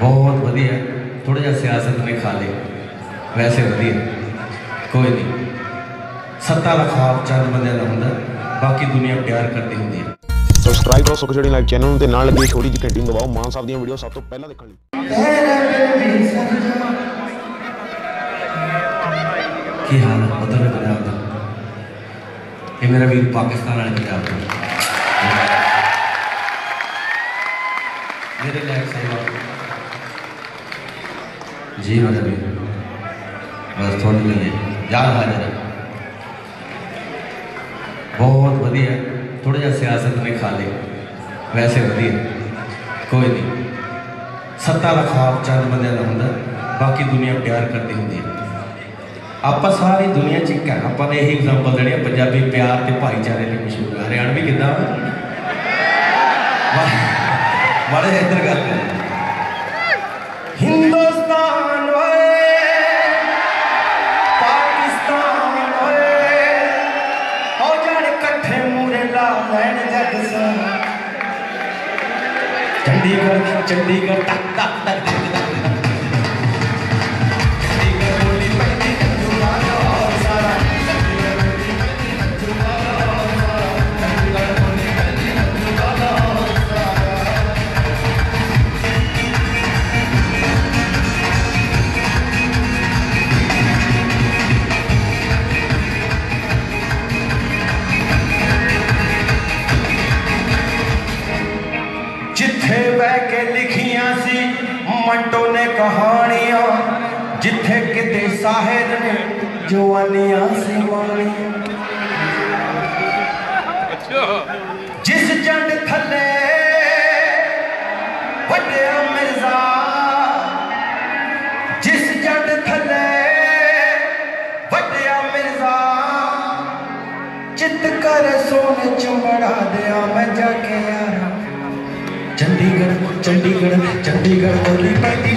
ਬਹੁਤ ਵਧੀਆ ਥੋੜਾ ਜਿਹਾ ਸਿਆਸਤ ਨੇ ਖਾ ਲੇ ਵੈਸੇ ਵਧੀਆ ਕੋਈ ਨਹੀਂ ਸੱਤਾ ਦਾ ਖਾਬ ਚੰਦ ਬੰਦਿਆਂ ਦਾ ਹੁੰਦਾ ਬਾਕੀ ਦੁਨੀਆ ਪਿਆਰ ਕਰਦੀ ਹੁੰਦੀ ਹੈ ਸਬਸਕ੍ਰਾਈਬ ਕਰੋ ਸੁਖ ਜਿਹੜੀ ਲਾਈਵ ਚੈਨਲ ਨੂੰ ਤੇ ਨਾਲ ਲੱਗੀ ਛੋਟੀ ਜਿਹੀ ਘੰਟੀ ਨੂੰ ਦਬਾਓ ਮਾਨ ਸਾਹਿਬ ਦੀਆਂ ਵੀਡੀਓ ਸਭ ਤੋਂ ਪਹਿਲਾਂ ਦੇਖਣ ਲਈ ਕੀ ਹਾਲ ਹੈ ਉਧਰ ਦੇ ਪੰਜਾਬ ਦਾ ਇਹ ਮੇਰਾ ਵੀਰ ਪਾਕਿਸਤਾਨ ਵਾਲੇ ਪੰਜਾਬ ਦਾ ਮੇਰੇ ਲਾਇਕ ਸੇਵਾ जी हाँ मेरा भी बस थोड़ी में। है याद है जरा बहुत बढ़िया। थोड़ा जहा सियासत में खा ले वैसे बढ़िया। कोई नहीं। सत्ता का खाब चंद बंद होंगे बाकी दुनिया प्यार करती होंगी आप सारी दुनिया च एक अपन यही एग्ज़ाम्पल देने पंजाबी प्यार के भाईचारे लिए मशहूर। है हरियाणवी कि बड़े इधर गल besar. Chandigarh, Chandigarh, tak, tak, tak. Manto ਨੇ ਕਹਾਣੀਆਂ ਜਿੱਥੇ ਕਿਤੇ ਸਾਹਿਰ ਨੇ ਜਵਾਨੀਆਂ ਸੀ ਮਾਣੀਆਂ ਜਿਸ ਜੰਡ ਥੱਲੇ ਵੱਡਿਆ ਮਿਰਜ਼ਾ ਜਿਸ ਜੰਡ ਥੱਲੇ ਵੱਡਿਆ ਮਿਰਜ਼ਾ ਚਿੱਤ ਕਰ ਸੋਨੇ ਚੁੰਬੜਾ ਦਿਆਂ ਮੈਂ ਜਾ ਕੇ ਯਾਰਾ சண்டிகர் சண்டிகர் சண்டிகர் ஒளி பதி